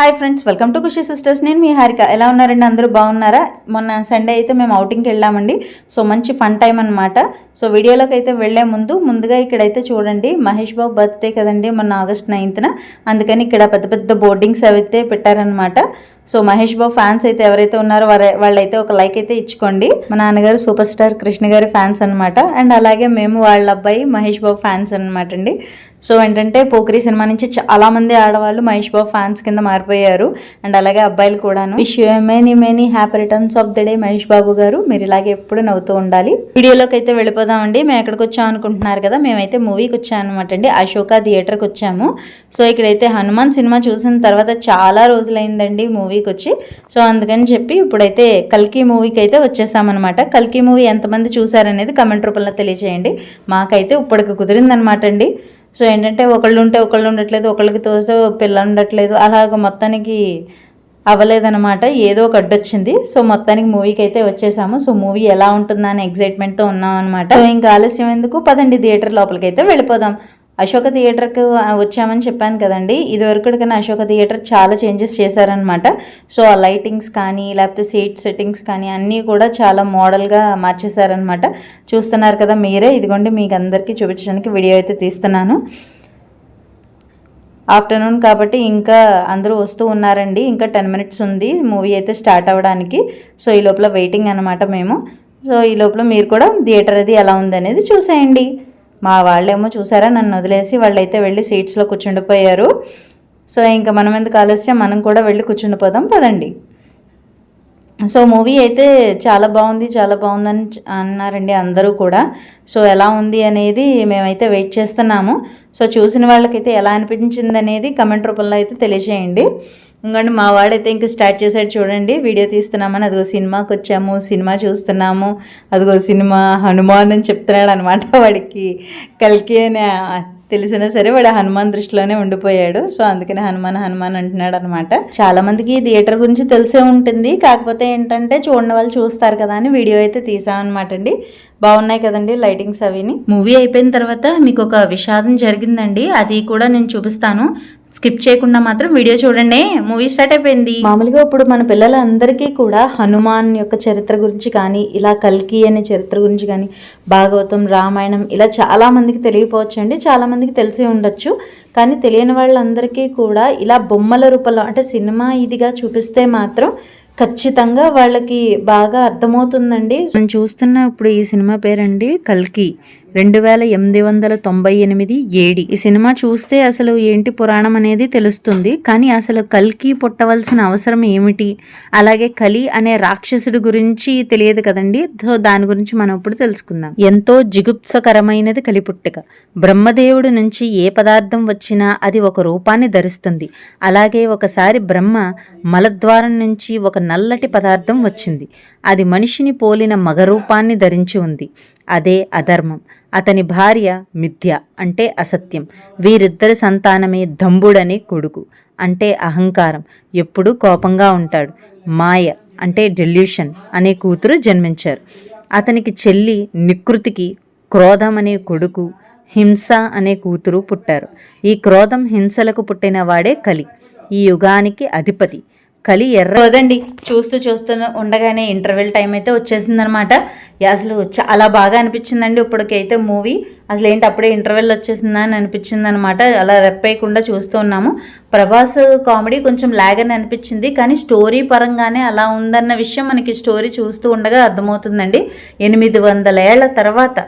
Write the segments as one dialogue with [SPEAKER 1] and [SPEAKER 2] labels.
[SPEAKER 1] Hi friends welcome to Khushi sisters నేను మీ హారిక. ఎలా ఉన్నారండి? అందరూ బాగున్నారా? మొన్న సండే అయితే మేము అవుటింగ్కి వెళ్ళామండి. సో మంచి ఫన్ టైం అనమాట సో వీడియోలోకి అయితే వెళ్ళే ముందు ముందుగా ఇక్కడైతే చూడండి. మహేష్ బాబు బర్త్డే కదండి మొన్న ఆగస్ట్ నైన్త్న అందుకని ఇక్కడ పెద్ద పెద్ద బోర్డింగ్స్ అవి అయితే పెట్టారనమాట సో మహేష్ బాబు ఫ్యాన్స్ అయితే ఎవరైతే ఉన్నారో వారి వాళ్ళైతే ఒక లైక్ అయితే ఇచ్చుకోండి. మా నాన్నగారు సూపర్ స్టార్ కృష్ణ గారి ఫ్యాన్స్ అనమాట అండ్ అలాగే మేము వాళ్ళ అబ్బాయి మహేష్ బాబు ఫ్యాన్స్ అనమాట అండి. సో ఏంటంటే పోకరి సినిమా నుంచి చాలా మంది ఆడవాళ్ళు మహేష్ బాబు ఫ్యాన్స్ కింద మారిపోయారు. అండ్ అలాగే అబ్బాయిలు కూడాను. Wish many many happy returns of the day Mahesh Babu garu. మీరు ఇలాగే ఎప్పుడు నవ్వుతూ ఉండాలి. వీడియోలోకి అయితే వెళ్ళిపోదామండి మేము ఎక్కడికి వచ్చాం అనుకుంటున్నారు కదా మేమైతే మూవీకి వచ్చాం అనమాట అండి. అశోక థియేటర్కి వచ్చాము. సో ఇక్కడైతే హనుమాన్ సినిమా చూసిన తర్వాత చాలా రోజులైందండి. మూవీ మూవీకి వచ్చి. సో అందుకని చెప్పి ఇప్పుడైతే కల్కి మూవీకి అయితే వచ్చేసామన్నమాట. కల్కి మూవీ ఎంతమంది చూసారనేది కమెంట్ రూపంలో తెలియజేయండి మాకైతే ఇప్పటికి కుదిరిందనమాట అండి సో ఏంటంటే ఒకళ్ళు ఉంటే ఒకళ్ళు ఉండట్లేదు ఒకళ్ళకి తోస్తే పిల్ల ఉండట్లేదు అలాగ మొత్తానికి అవ్వలేదన్నమాట. ఏదో ఒక అడ్డొచ్చింది. సో మొత్తానికి మూవీకి అయితే వచ్చేసాము. సో మూవీ ఎలా ఉంటుందా అని ఎగ్జైట్మెంట్తో ఉన్నాం అనమాట సో ఇంకా ఆలస్యం ఎందుకు? పదండి థియేటర్ లోపలికి అయితే వెళ్ళిపోదాం. అశోక థియేటర్కి వచ్చామని చెప్పాను కదండి. ఇది వరకు కన్నా అశోక థియేటర్ చాలా చేంజెస్ చేశారనమాట సో ఆ లైటింగ్స్ కానీ లేకపోతే సీట్ సెట్టింగ్స్ కానీ అన్నీ కూడా చాలా మోడల్గా మార్చేశారనమాట చూస్తున్నారు కదా మీరే. ఇదిగోండి మీకు అందరికీ చూపించడానికి వీడియో అయితే తీస్తున్నాను. ఆఫ్టర్నూన్ కాబట్టి ఇంకా అందరూ వస్తూ ఉన్నారండి. ఇంకా టెన్ మినిట్స్ ఉంది. మూవీ అయితే స్టార్ట్ అవ్వడానికి. సో ఈ లోపల వెయిటింగ్ అనమాట మేము. సో ఈ లోపల మీరు కూడా థియేటర్ అది ఎలా ఉంది అనేది చూసేయండి. మా వాళ్ళేమో చూసారా నన్ను వదిలేసి వాళ్ళైతే వెళ్ళి సీట్స్లో కూర్చుండిపోయారు. సో ఇంకా మనం ఎందుకు ఆలస్యం? మనం కూడా వెళ్ళి కూర్చుండిపోదాం పదండి. సో మూవీ అయితే చాలా బాగుంది చాలా బాగుందని అన్నారండి అందరూ కూడా. సో ఎలా ఉంది అనేది మేమైతే వెయిట్ చేస్తున్నాము. సో చూసిన వాళ్ళకైతే ఎలా అనిపించింది అనేది కమెంట్ రూపంలో అయితే తెలియజేయండి ఇంకోండి మా వాడైతే ఇంకా స్టార్ట్ చేశాడు చూడండి. వీడియో తీస్తున్నామని అదిగో సినిమాకి వచ్చాము సినిమా చూస్తున్నాము. అదిగో సినిమా హనుమాన్ అని చెప్తున్నాడు అనమాట వాడికి. కల్కి అని తెలిసినా సరే వాడు హనుమాన్ దృష్టిలోనే ఉండిపోయాడు. సో అందుకని హనుమాన్ హనుమాన్ అంటున్నాడు అనమాట చాలా మందికి ఈ థియేటర్ గురించి తెలిసే ఉంటుంది. కాకపోతే ఏంటంటే చూడని వాళ్ళు చూస్తారు కదా అని వీడియో అయితే తీసామన్నమాట అండి. బాగున్నాయి కదండి లైటింగ్స్ అవిని. మూవీ అయిపోయిన తర్వాత మీకు ఒక విషాదం జరిగిందండి. అది కూడా నేను చూపిస్తాను. స్కిప్ చేయకుండా మాత్రం వీడియో చూడండి. మూవీ స్టార్ట్ అయిపోయింది. మామూలుగా ఇప్పుడు మన పిల్లలందరికీ కూడా హనుమాన్ యొక్క చరిత్ర గురించి కానీ ఇలా కల్కి అనే చరిత్ర గురించి కానీ భాగవతం రామాయణం ఇలా చాలా మందికి తెలియపోవచ్చు అండి. చాలా మందికి తెలిసి ఉండొచ్చు. కానీ తెలియని వాళ్ళందరికీ కూడా ఇలా బొమ్మల రూపంలో అంటే సినిమా ఇదిగా చూపిస్తే మాత్రం ఖచ్చితంగా వాళ్ళకి బాగా అర్థమవుతుందండి. మనం చూస్తున్న ఇప్పుడు ఈ సినిమా పేరండి కల్కి. రెండు వేల ఎనిమిది వందల తొంభై ఎనిమిది ఏడి. ఈ సినిమా చూస్తే అసలు ఏంటి పురాణం అనేది తెలుస్తుంది. కానీ అసలు కల్కి పుట్టవలసిన అవసరం ఏమిటి? అలాగే కలి అనే రాక్షసుడి గురించి తెలియదు కదండి. సో దాని గురించి మనం ఇప్పుడు తెలుసుకుందాం. ఎంతో జిగుప్సకరమైనది కలి పుట్టుక. బ్రహ్మదేవుడి నుంచి ఏ పదార్థం వచ్చినా అది ఒక రూపాన్ని ధరిస్తుంది. అలాగే ఒకసారి బ్రహ్మ మలద్వారం నుంచి ఒక నల్లటి పదార్థం వచ్చింది. అది మనిషిని పోలిన మగ రూపాన్ని ధరించి ఉంది. అదే అధర్మం. అతని భార్య మిథ్య అంటే అసత్యం. వీరిద్దరి సంతానమే దంబుడనే కొడుకు అంటే అహంకారం. ఎప్పుడూ కోపంగా ఉంటాడు. మాయ అంటే డెల్యూషన్ అనే కూతురు జన్మించారు. అతనికి చెల్లి నికృతికి క్రోధం అనే కొడుకు హింస అనే కూతురు పుట్టారు. ఈ క్రోధం హింసలకు పుట్టిన వాడే కలి. ఈ యుగానికి అధిపతి. కలి ఎర్ర వదండి. చూస్తూ చూస్తూ ఉండగానే ఇంటర్వెల్ టైం అయితే వచ్చేసిందనమాట. అసలు చాలా బాగా అనిపించిందండి ఇప్పటికైతే మూవీ అసలు ఏంటి అప్పుడే ఇంటర్వెల్ వచ్చేసిందా అని అనిపించింది అనమాట అలా రెప్పేయకుండా చూస్తూ ఉన్నాము. ప్రభాస్ కామెడీ కొంచెం లాగ్ అని అనిపించింది. కానీ స్టోరీ పరంగానే అలా ఉందన్న విషయం మనకి స్టోరీ చూస్తూ ఉండగా అర్థమవుతుందండి. ఎనిమిది వందల ఏళ్ళ తర్వాత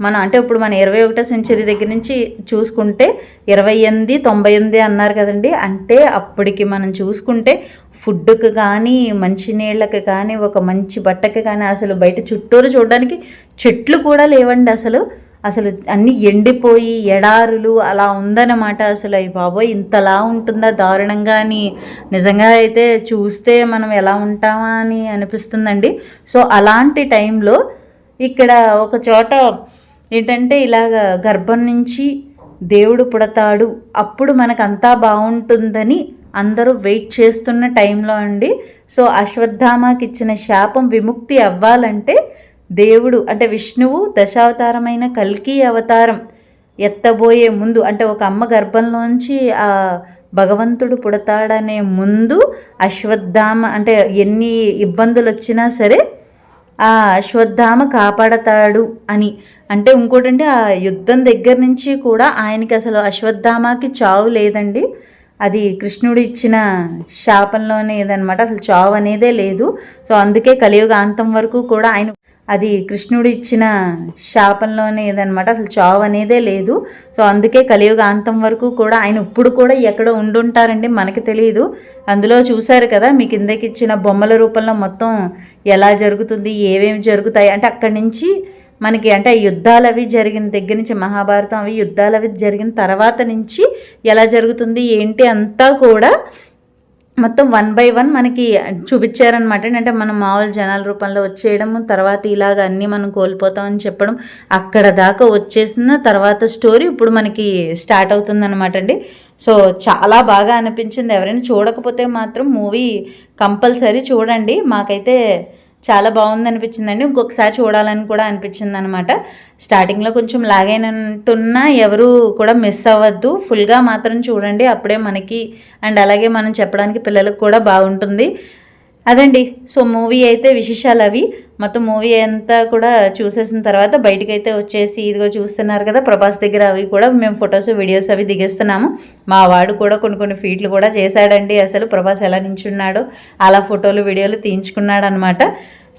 [SPEAKER 1] మనం అంటే ఇప్పుడు మన ఇరవై ఒకటో సెంచరీ దగ్గర నుంచి చూసుకుంటే ఇరవై ఎనిమిది తొంభై ఎనిమిది అన్నారు కదండి. అంటే అప్పటికి మనం చూసుకుంటే ఫుడ్కి కానీ మంచినీళ్ళకి కానీ ఒక మంచి బట్టకి కానీ అసలు బయట చుట్టూరు చూడడానికి చెట్లు కూడా లేవండి అసలు. అసలు అన్నీ ఎండిపోయి ఎడారులు అలా ఉందన్నమాట అసలు. అయ్యి బాబోయ్ ఇంతలా ఉంటుందా దారుణంగా అని నిజంగా అయితే చూస్తే మనం ఎలా ఉంటామా అని అనిపిస్తుందండి. సో అలాంటి టైంలో ఇక్కడ ఒక చోట ఏంటంటే ఇలాగ గర్భం నుంచి దేవుడు పుడతాడు అప్పుడు మనకంతా బాగుంటుందని అందరూ వెయిట్ చేస్తున్న టైంలో అండి. సో అశ్వత్థామకి ఇచ్చిన శాపం విముక్తి అవ్వాలంటే దేవుడు అంటే విష్ణువు దశావతారమైన కల్కి అవతారం ఎత్తబోయే ముందు అంటే ఒక అమ్మ గర్భంలోంచి ఆ భగవంతుడు పుడతాడనే ముందు అశ్వత్థామ అంటే ఎన్ని ఇబ్బందులు వచ్చినా సరే ఆ అశ్వత్థామ కాపాడతాడు అని. అంటే ఇంకోటంటే ఆ యుద్ధం దగ్గర నుంచి కూడా ఆయనకి అసలు అశ్వత్థామకి చావు లేదండి. అది కృష్ణుడు ఇచ్చిన శాపంలోనే ఇదనమాట అసలు చావు అనేదే లేదు. సో అందుకే కలియుగ అంతం వరకు కూడా ఆయన అది కృష్ణుడు ఇచ్చిన శాపంలోనే ఇదనమాట అసలు చావు అనేదే లేదు. సో అందుకే కలియుగ అంతం వరకు కూడా ఆయన ఇప్పుడు కూడా ఎక్కడో ఉండుంటారండి మనకి తెలియదు అందులో చూశారు కదా మీకు ఇందకి ఇచ్చిన బొమ్మల రూపంలో మొత్తం ఎలా జరుగుతుంది ఏమేమి జరుగుతాయి? అంటే అక్కడి నుంచి మనకి అంటే యుద్ధాలు అవి జరిగిన దగ్గర నుంచి మహాభారతం అవి యుద్ధాలు అవి జరిగిన తర్వాత నుంచి ఎలా జరుగుతుంది ఏంటి అంతా కూడా మొత్తం వన్ బై వన్ మనకి చూపించారనమాట అంటే మనం మామూలు జనాల రూపంలో వచ్చేయడం తర్వాత ఇలాగ అన్నీ మనం కోల్పోతామని చెప్పడం అక్కడ దాకా వచ్చేసిన తర్వాత స్టోరీ ఇప్పుడు మనకి స్టార్ట్ అవుతుందన్నమాట అండి. సో చాలా బాగా అనిపించింది. ఎవరైనా చూడకపోతే మాత్రం మూవీ కంపల్సరీ చూడండి. మాకైతే చాలా బాగుంది అనిపించిందండి ఇంకొకసారి చూడాలని కూడా అనిపించింది అనమాట స్టార్టింగ్లో కొంచెం లాగైనట్టున్నా ఎవరు కూడా మిస్ అవ్వద్దు. ఫుల్గా మాత్రం చూడండి. అప్పుడే మనకి అండ్ అలాగే మనం చెప్పడానికి పిల్లలకు కూడా బాగుంటుంది. అదండి. సో మూవీ అయితే విశేషాలు అవి. మొత్తం మూవీ అంతా కూడా చూసేసిన తర్వాత బయటకైతే వచ్చేసి ఇదిగో చూస్తున్నారు కదా ప్రభాస్ దగ్గర అవి కూడా మేము ఫొటోస్ వీడియోస్ అవి దిగేస్తున్నాము. మా వాడు కూడా కొన్ని కొన్ని ఫీట్లు కూడా చేశాడండి. అసలు ప్రభాస్ ఎలా నించున్నాడో అలా ఫోటోలు వీడియోలు తీయించుకున్నాడు అనమాట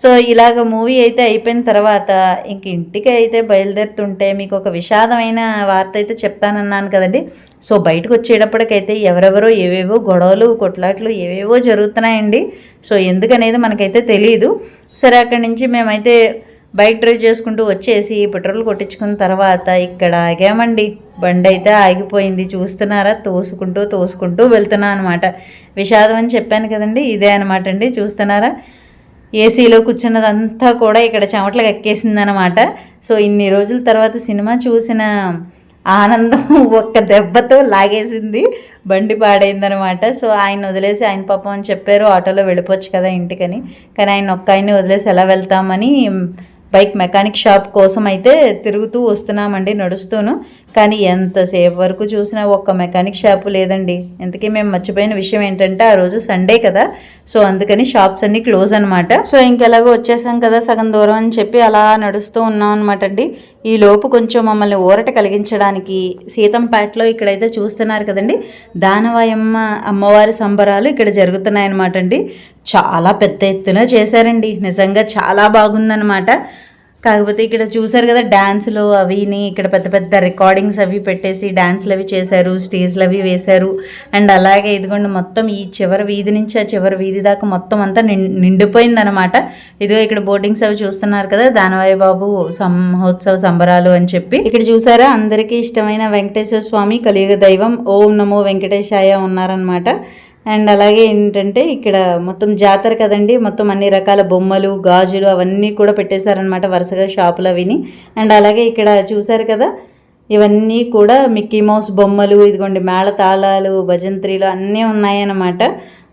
[SPEAKER 1] సో ఇలాగ మూవీ అయితే అయిపోయిన తర్వాత ఇంక ఇంటికి అయితే బయలుదేరుతుంటే మీకు ఒక విషాదమైన వార్త అయితే చెప్తానన్నాను కదండి. సో బయటకు వచ్చేటప్పటికైతే ఎవరెవరో ఏవేవో గొడవలు కొట్లాట్లు ఏవేవో జరుగుతున్నాయండి. సో ఎందుకనేది మనకైతే తెలియదు సరే అక్కడి నుంచి మేమైతే బైక్ డ్రైవ్ చేసుకుంటూ వచ్చేసి పెట్రోల్ కొట్టించుకున్న తర్వాత ఇక్కడ ఆగామండి. బండి అయితే ఆగిపోయింది. చూస్తున్నారా? తోసుకుంటూ తోసుకుంటూ వెళ్తున్నా అనమాట. విషాదం అని చెప్పాను కదండి. ఇదే అనమాట అండి. చూస్తున్నారా? ఏసీలో కూర్చున్నదంతా కూడా ఇక్కడ చెమటలకు ఎక్కేసిందనమాట సో ఇన్ని రోజుల తర్వాత సినిమా చూసిన ఆనందం ఒక్క దెబ్బతో లాగేసింది. బండి పాడైందనమాట సో ఆయన వదిలేసి ఆయన పాపం అని చెప్పారు ఆటోలో వెళ్ళిపోవచ్చు కదా ఇంటికని. కానీ ఆయన ఒక్క ఆయన్ని వదిలేసి ఎలా వెళ్తామని బైక్ మెకానిక్ షాప్ కోసం అయితే తిరుగుతూ వస్తున్నామండి నడుస్తూను. కానీ ఎంతసేపు వరకు చూసినా ఒక్క మెకానిక్ షాపు లేదండి. ఇంతకీ మేము మర్చిపోయిన విషయం ఏంటంటే ఆ రోజు సండే కదా. సో అందుకని షాప్స్ అన్ని క్లోజ్ అనమాట సో ఇంకెలాగో వచ్చేసాం కదా సగం దూరం అని చెప్పి అలా నడుస్తూ ఉన్నాం అనమాట అండి ఈ లోపు కొంచెం మమ్మల్ని ఊరట కలిగించడానికి సీతంపేటలో ఇక్కడైతే చూస్తున్నారు కదండి. దానవాయమ్మ అమ్మవారి సంబరాలు ఇక్కడ జరుగుతున్నాయన్నమాట అండి చాలా పెద్ద ఎత్తున చేశారండి. నిజంగా చాలా బాగుందన్నమాట. కాకపోతే ఇక్కడ చూసారు కదా డ్యాన్స్లు అవిని ఇక్కడ పెద్ద పెద్ద రికార్డింగ్స్ అవి పెట్టేసి డ్యాన్స్లు అవి చేశారు స్టేజ్లు అవి వేశారు. అండ్ అలాగే ఇదిగోండి మొత్తం ఈ చివరి వీధి నుంచి ఆ చివరి వీధి దాకా మొత్తం అంతా నిండిపోయిందనమాట ఇదిగో ఇక్కడ బోటింగ్స్ అవి చూస్తున్నారు కదా దానవాయి బాబు మహోత్సవ సంబరాలు అని చెప్పి. ఇక్కడ చూసారా అందరికీ ఇష్టమైన వెంకటేశ్వర స్వామి కలియుగ దైవం ఓం నమో వెంకటేశాయ ఉన్నారనమాట అండ్ అలాగే ఏంటంటే ఇక్కడ మొత్తం జాతర కదండి మొత్తం అన్ని రకాల బొమ్మలు గాజులు అవన్నీ కూడా పెట్టేశారనమాట వరుసగా షాపులు అవిని. అండ్ అలాగే ఇక్కడ చూసారు కదా ఇవన్నీ కూడా మిక్కీ మౌస్ బొమ్మలు ఇదిగోండి మేళ తాళాలు భజంత్రీలు అన్నీ ఉన్నాయన్నమాట.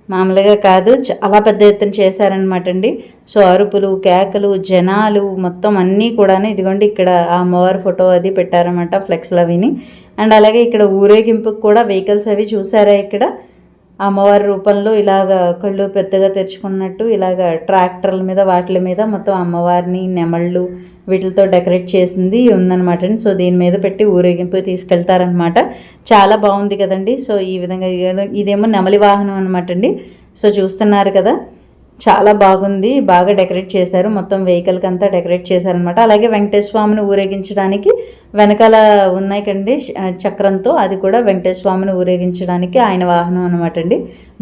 [SPEAKER 1] మామూలుగా కాదు చాలా పెద్ద ఎత్తున చేశారనమాట అండి. సో అరుపులు కేకలు జనాలు మొత్తం అన్నీ కూడా ఇదిగోండి ఇక్కడ ఆ అమ్మవారి ఫోటో అది పెట్టారనమాట ఫ్లెక్స్లు అవిని. అండ్ అలాగే ఇక్కడ ఊరేగింపుకు కూడా వెహికల్స్ అవి చూసారా ఇక్కడ? అమ్మవారి రూపంలో ఇలాగ కళ్ళు పెద్దగా తెరుచుకున్నట్టు ఇలాగ ట్రాక్టర్ల మీద వాటి మీద మొత్తం అమ్మవారిని నెమళ్ళు వీటితో డెకరేట్ చేసింది ఉందన్నమాట సో దీని మీద పెట్టి ఊరేగింపు తీసుకెళ్తారనమాట చాలా బాగుంది కదండి. సో ఈ విధంగా ఇదేమో నెమలి వాహనం అనమాట అండి. సో చూస్తున్నారు కదా. చాలా బాగుంది. బాగా డెకరేట్ చేశారు. మొత్తం వెహికల్కి అంతా డెకరేట్ చేశారనమాట అలాగే వెంకటేశ్వర స్వామిని ఊరేగించడానికి వెనకాల ఉన్నాయి కండి చక్రంతో అది కూడా వెంకటేశ్వర స్వామిని ఊరేగించడానికి ఆయన వాహనం అనమాట అండి.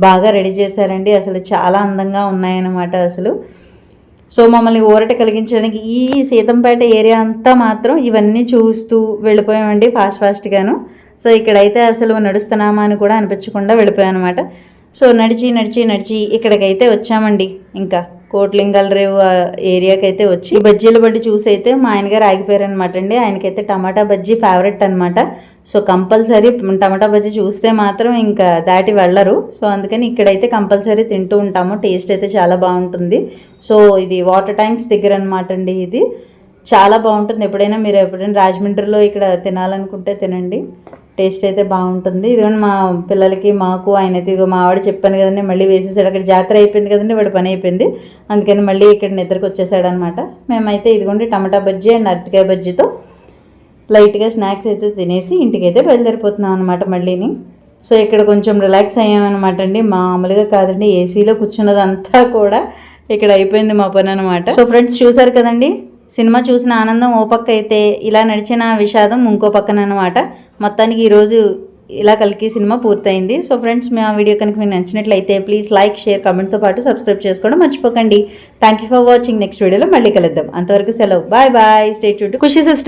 [SPEAKER 1] బాగా రెడీ చేశారండి. అసలు చాలా అందంగా ఉన్నాయన్నమాట అసలు. సో మమ్మల్ని ఊరట కలిగించడానికి ఈ సీతంపేట ఏరియా అంతా మాత్రం ఇవన్నీ చూస్తూ వెళ్ళిపోయామండి ఫాస్ట్ ఫాస్ట్గాను. సో ఇక్కడైతే అసలు నడుస్తున్నామా అని కూడా అనిపించకుండా వెళ్ళిపోయాం అనమాట సో నడిచి నడిచి నడిచి ఇక్కడికైతే వచ్చామండి. ఇంకా కోట్లింగల్ రేవు ఏరియాకి అయితే వచ్చి బజ్జీల బండి చూసి అయితే మా ఆయనగారు ఆగిపోయారనమాట అండి. ఆయనకైతే టమాటా బజ్జీ ఫేవరెట్ అనమాట సో కంపల్సరీ టమాటా బజ్జీ చూస్తే మాత్రం ఇంకా దాటి వెళ్ళరు. సో అందుకని ఇక్కడైతే కంపల్సరీ తింటూ ఉంటాము. టేస్ట్ అయితే చాలా బాగుంటుంది. సో ఇది వాటర్ ట్యాంక్స్ దగ్గర అనమాట అండి ఇది. చాలా బాగుంటుంది. ఎప్పుడైనా మీరు ఎప్పుడైనా రాజమండ్రిలో ఇక్కడ తినాలనుకుంటే తినండి. టేస్ట్ అయితే బాగుంటుంది. ఇదిగోండి మా పిల్లలకి మాకు ఆయన అయితే ఇదిగో మా ఆవిడ చెప్పాను కదండి మళ్ళీ వేసేసాడు. అక్కడ జాతర అయిపోయింది కదండి వాడి పని అయిపోయింది. అందుకని మళ్ళీ ఇక్కడ నిద్రకు వచ్చేసాడు అనమాట మేమైతే ఇదిగోండి టమాటా బజ్జీ అండ్ అరటికాయ బజ్జీతో లైట్గా స్నాక్స్ అయితే తినేసి ఇంటికైతే బయలుదేరిపోతున్నాం అనమాట మళ్ళీని. సో ఇక్కడ కొంచెం రిలాక్స్ అయ్యామన్నమాట అండి. మామూలుగా కాదండి ఏసీలో కూర్చున్నదంతా కూడా ఇక్కడ అయిపోయింది మా పని అనమాట సో ఫ్రెండ్స్ చూసారు కదండి సినిమా చూసిన ఆనందం ఓ పక్క అయితే ఇలా నడిచిన విషాదం ఇంకో పక్కన అనమాట మొత్తానికి ఈరోజు ఇలా కలికి సినిమా పూర్తయింది. సో ఫ్రెండ్స్ మా వీడియో కనుక మీకు నచ్చినట్లయితే ప్లీజ్ లైక్ షేర్ కామెంట్తో పాటు సబ్స్క్రైబ్ చేసుకోవడం మర్చిపోకండి. Thank you for watching next వీడియోలో మళ్ళీ కలుద్దాం. అంతవరకు సెలవు. బాయ్ బాయ్ స్టేట్ చూడు ఖుషి సిస్టర్